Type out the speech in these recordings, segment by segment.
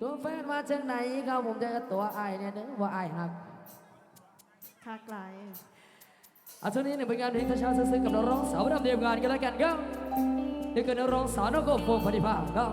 ตัวแฟนมาจากไหนครัผมจะตัวไอเนี่ยเด้อว่าไอหักคากไกลเอาชุวนี้เนี่ยเป็นงานเพลงช้าๆซึ่งกับนักร้องสาวปรดำเดียวกันกันแล้วกันครับเดี๋ยวเกิดนักร้องสาวนกโกมพงศ์ปฏิภาณก็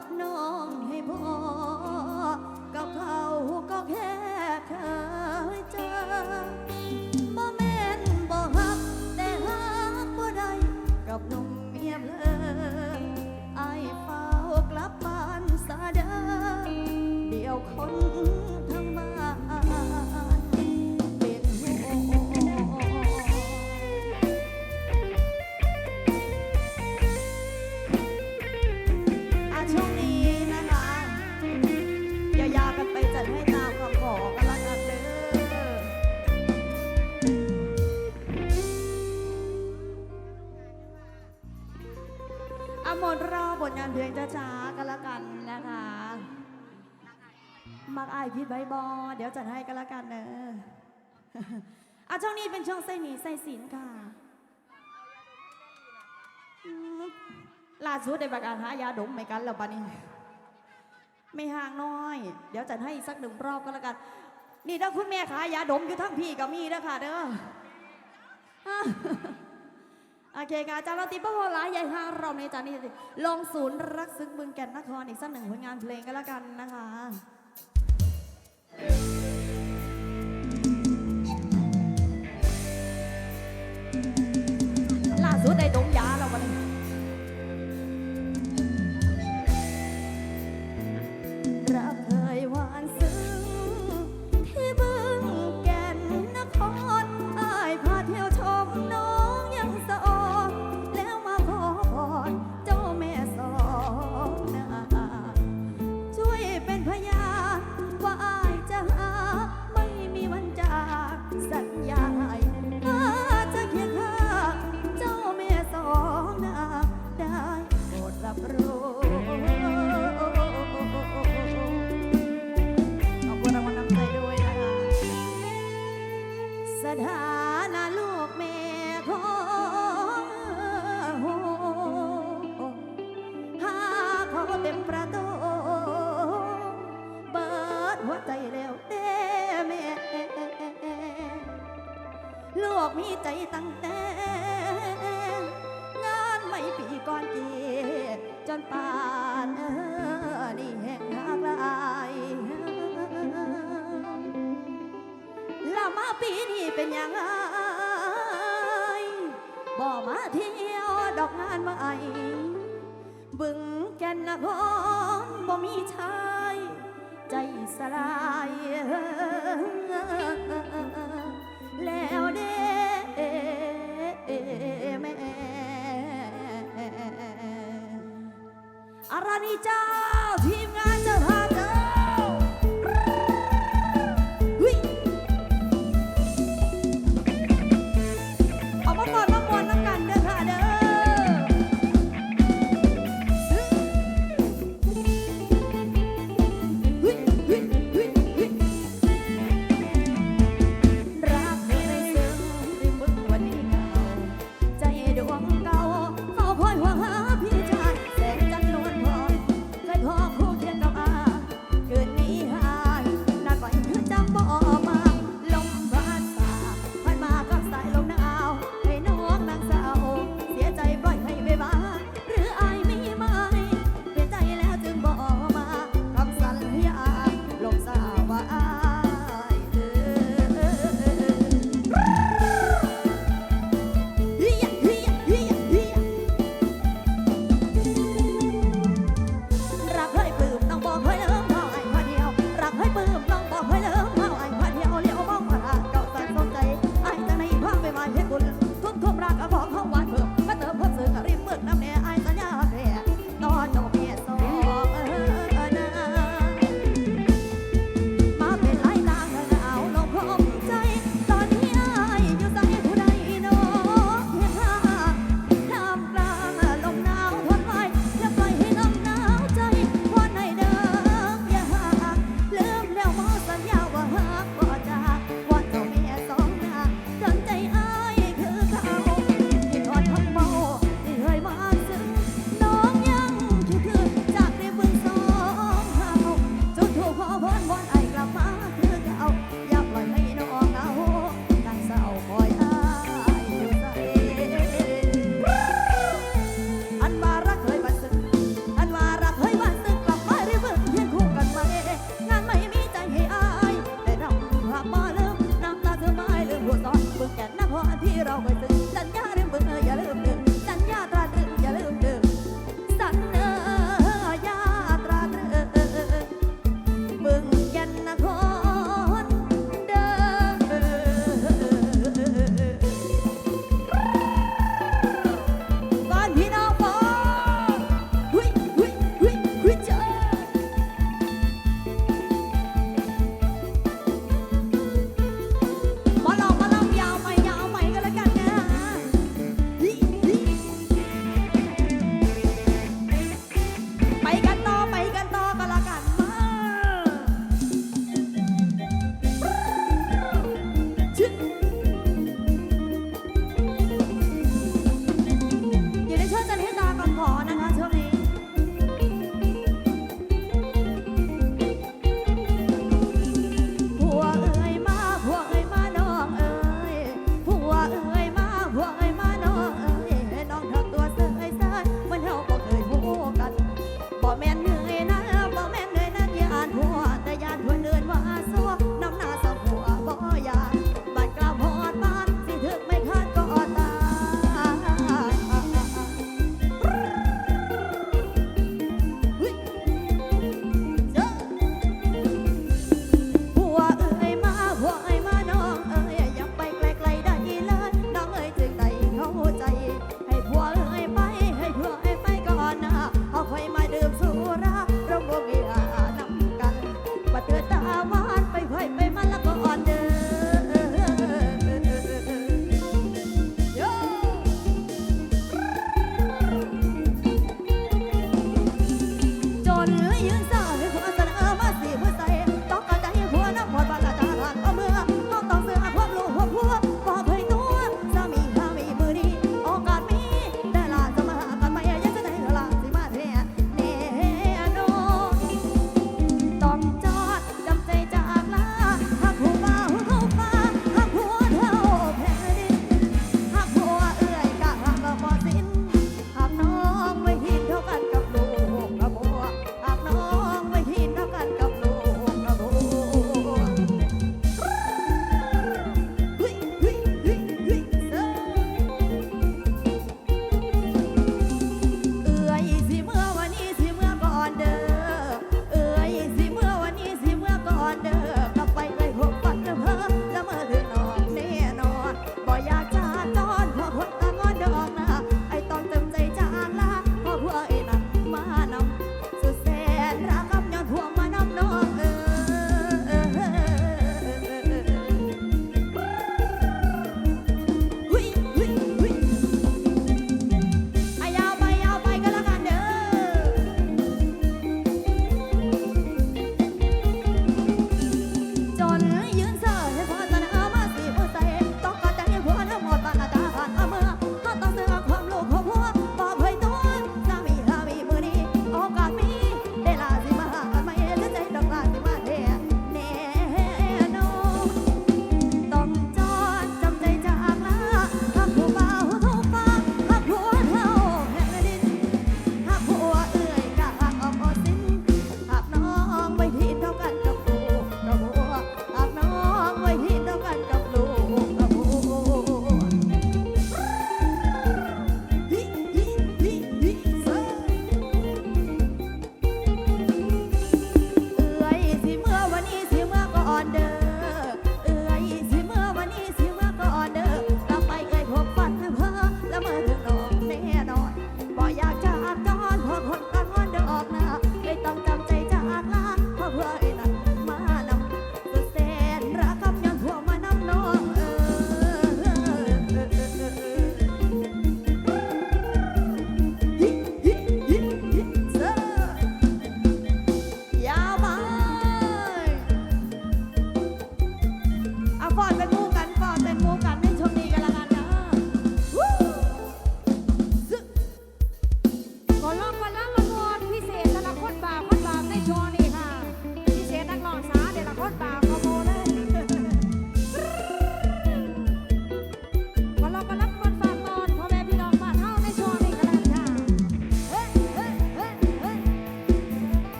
รับน้องให้พอ กับเขาก็แค่เคยเจอ เพลงจ้าๆกันละกันนะคะ มักอายพิดใบบอเดี๋ยวจัดให้กันละกันเนอะอะช่วงนี้เป็นช่วงไส้หนีไส้ศีลค่ะล่าสุดได้ประกาศหายาดมไม่กันแล้วปะนี่ไม่ห่างน้อย เดี๋ยวจัดให้สักหนึ่งรอบก็แล้วกัน นี่ถ้าคุณแม่ขายยาดมอยู่ทั้งพี่กับมี่นะคะเด้อ โอเคค่ะอาจาราติบ้าหลายใหญ่ห้ารอบในจานนี้ลงศูนย์รักซึ้งบึงแก่นนครอีกสักหนึ่งผลงานเพลงก็แล้วกันนะคะล่าสุดได้ดงยาเราววันนี้ that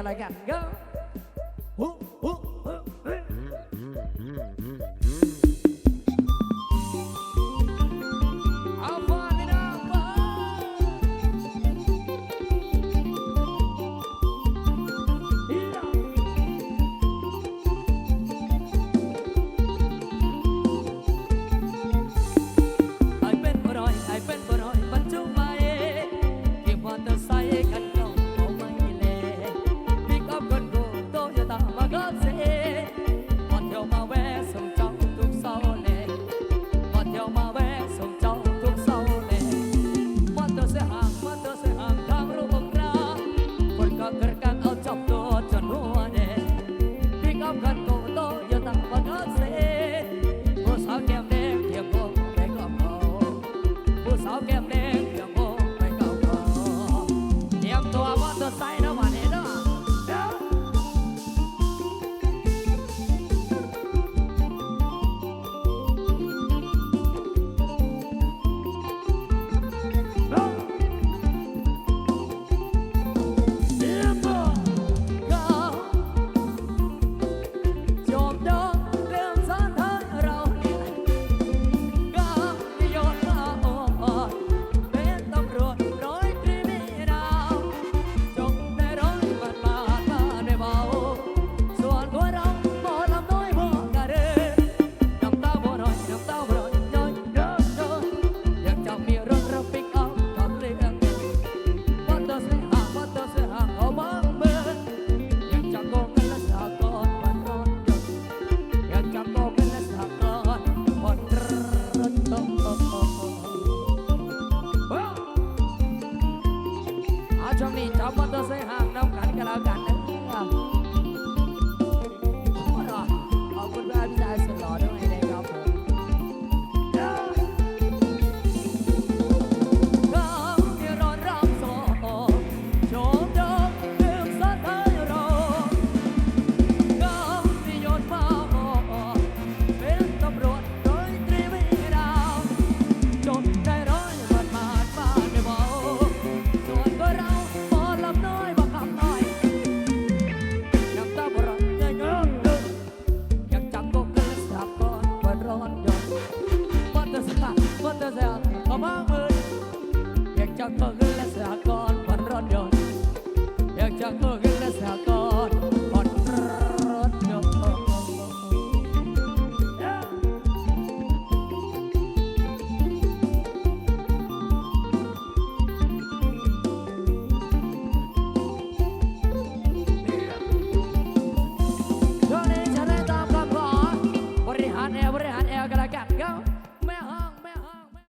างใน